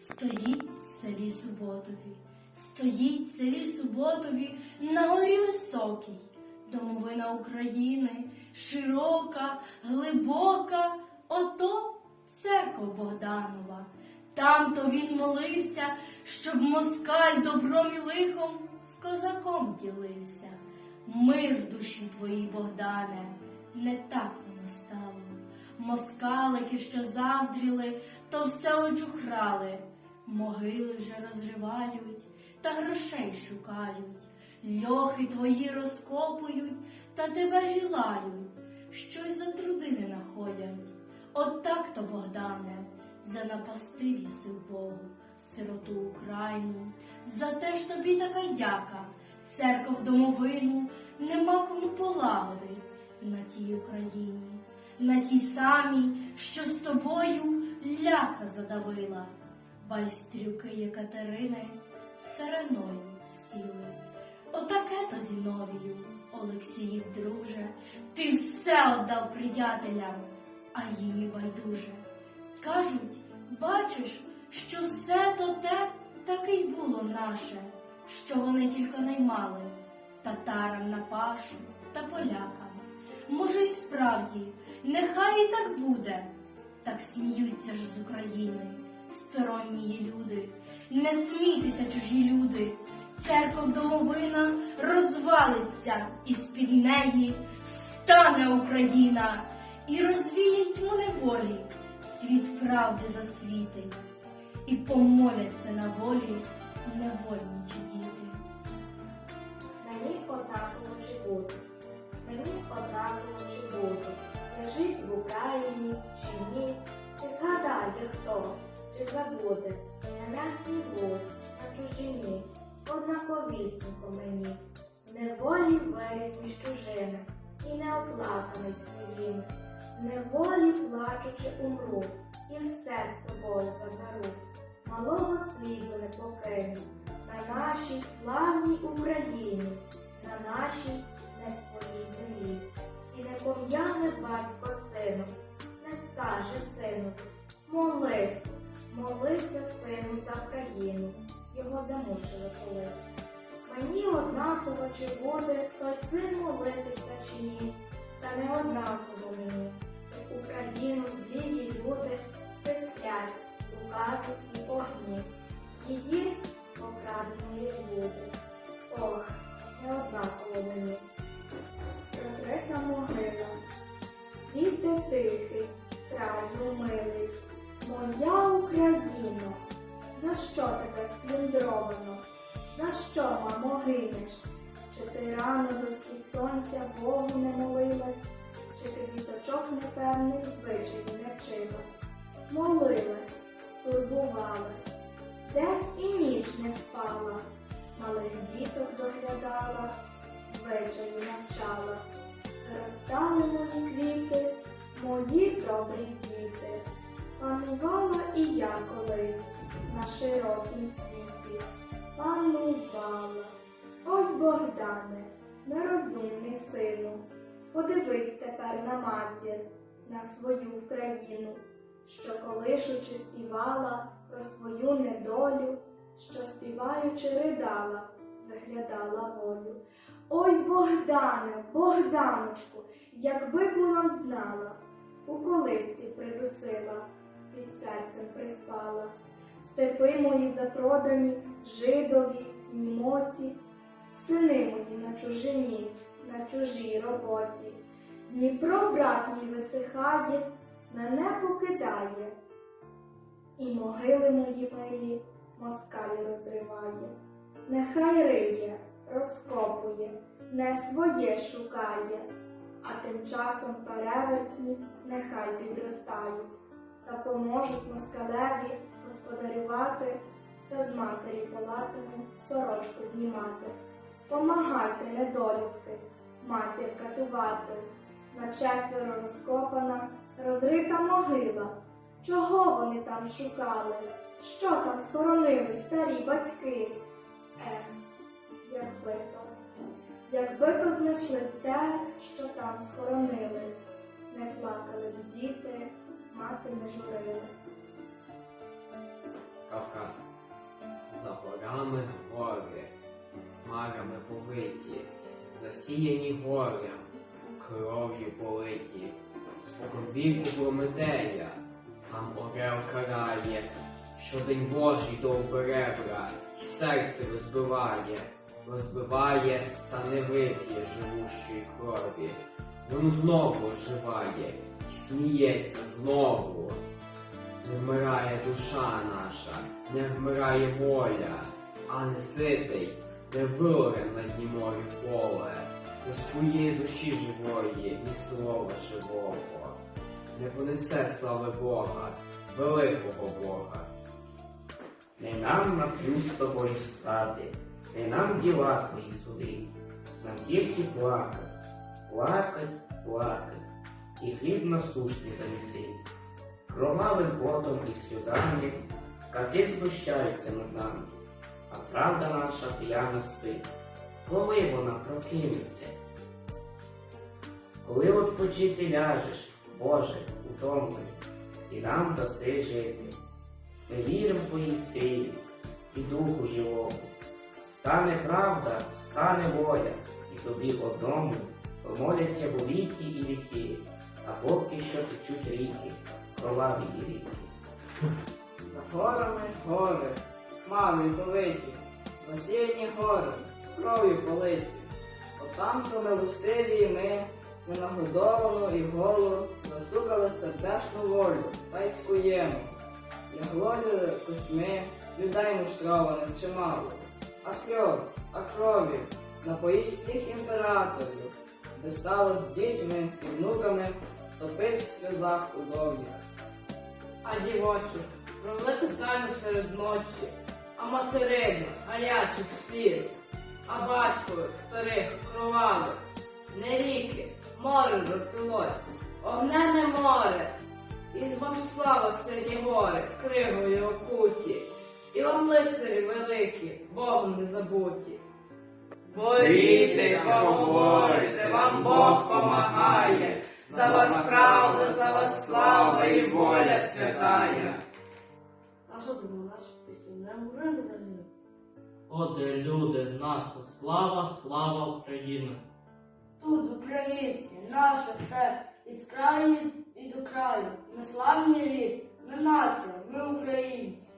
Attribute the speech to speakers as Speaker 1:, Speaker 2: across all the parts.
Speaker 1: Стоїть в селі Суботові, стоїть в селі Суботові на горі високій, домовина України, широка, глибока, ото церква Богданова. Там то він молився, щоб москаль добром і лихом з козаком ділився. Мир душі твоїй, Богдане, не так воно стало. Москалики, що заздріли, то все очухрали, могили вже розривають та грошей шукають, льохи твої розкопують та тебе жілають, щось за трудини находять. От так то, Богдане, занапастив єси Богу, сироту Україну, за те ж тобі така дяка, церков домовину нема кому полагодить на тій Україні на тій самій, що з тобою ляха задавила. Байстрюки Єкатерини сиреною сіли. Отаке то Зіновію, Олексіїв друже, ти все отдав приятелям, а і байдуже. Кажуть, бачиш, що все то те таки й було наше, що вони тільки наймали татарам на пашу та полякам. Може, й справді, нехай і так буде. Так сміються ж з України сторонні люди. Не смійтеся, чужі люди. Церков домовина розвалиться, і з-під неї встане Україна і розвіє тьму неволі, світ правди засвітить, і помоляться на волі невольничі діти.
Speaker 2: Мені однаково чи бути, мені однаково чи бути, жить в Україні чи ні, чи згадає хто, чи забуде, на м'ясній вулиці, на чужині, однаковісінько мені, неволі виріс між чужими і неоплаканий своїми, неволі плачучи умру, і все з собою заберу, малого сліду не покину на нашій славній Україні, на нашій не своїй землі. І не пом'яне батько сину, не скаже сину, молись, молися, сину, за країну, його замучили колись. Мені однаково, чи буде той син молитися чи ні, та не однаково мені. Україну злії люди не сплять, лукаві і огні. Її тихий, краю милий, моя Україно, за що тебе сплюндровано? За що, мамо, гинеш? Чи ти рано до схід сонця Богу не молилась, чи ти діточок непевних звичаїв не вчила? Молилась, турбувалась, день і ніч не спала, малих діток доглядала, звичаю навчала. Ростали мої квіти, мої добрі діти. Панувала і я колись на широкім світі. Панувала. Ой, Богдане, нерозумний сину, подивись тепер на матір, на свою Вкраїну, що колишучи співала про свою недолю, що співаючи ридала, виглядала волю. Ой, Богдане, Богданочку, якби була б знала, у колисці придусила, під серцем приспала. Степи мої запродані, жидові, німоті, сини мої на чужині, на чужій роботі. Дніпро, брат мій висихає, мене покидає, і могили мої милі москаль розриває. Нехай риє, розкопує, не своє шукає, а тим часом перевертні нехай підростають та поможуть москалеві господарювати та з матері палатами сорочку знімати. Помагайте, недолюдки, матір катувати, на четверо розкопана, розрита могила. Чого вони там шукали? Що там схоронили старі батьки? Ех, якби то, якби то знайшли те, що там схоронили, не плакали б діти, мати не журилась.
Speaker 3: Кавка нами гори, марами повиті, засіяні горем, кров'ю политі, спокон віку Прометея, там орел карає, що день Божий до оберебра, й серце розбиває, розбиває та не вип'є живущої крові. Він знову оживає і сміється знову. Не вмирає душа наша, не вмирає воля, а не ситий, не виоре на дні морі поле, не споє душі живої, ні слова живого, не понесе слави Бога, великого Бога.
Speaker 4: Не нам на плюс тобою стати, не нам діла твої судить, нам тільки плакать, плакать, плакать, і хліб насущний занеси. Кровавим потом і сльозами кати знущаються над нами, а правда наша п'яна спить. Коли вона прокинеться? Коли odpoчити ляжеш, Боже, утомлений, і нам даси жити. Ми віримо в твої силі і духу живому. Стане правда, стане воля, і тобі одному помоляться в віки і віки, а поки що течуть ріки, кроваві і ріки.
Speaker 5: За горами гори, хмари политі, засіяні гори, кров'ю политі. Отам то милостиві ми, ненагодовану і голу, застукали сердешну волю, та й цькуємо. Костьми, людей муштрованих чимало, а сльоз, а крові, напоїть всіх імператорів, де стало з дітьми і внуками, топить в сльозах у удов'я.
Speaker 6: а дівочу, пролити тайну серед ночі, а материну гарячих сліз, а батькових старих кровавих, не ріки, море розлилось, огнене море, і вам слава сині гори, кригою окуті, і вам лицарі великі, Богом не забуті. Борітесь, говорите, вам Бог помагає, за вас правда, за вас слава і воля святая.
Speaker 7: А що думав наш пісень? Не
Speaker 8: люди, наша слава, слава Україна.
Speaker 1: Тут українське, наше все, від краю і до краю. Ми славний рід, ми нація, ми українці.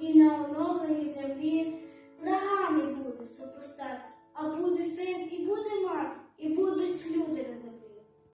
Speaker 7: І на оновленій землі нагани буде супостат, а буде син і буде мати, і будуть люди на землі.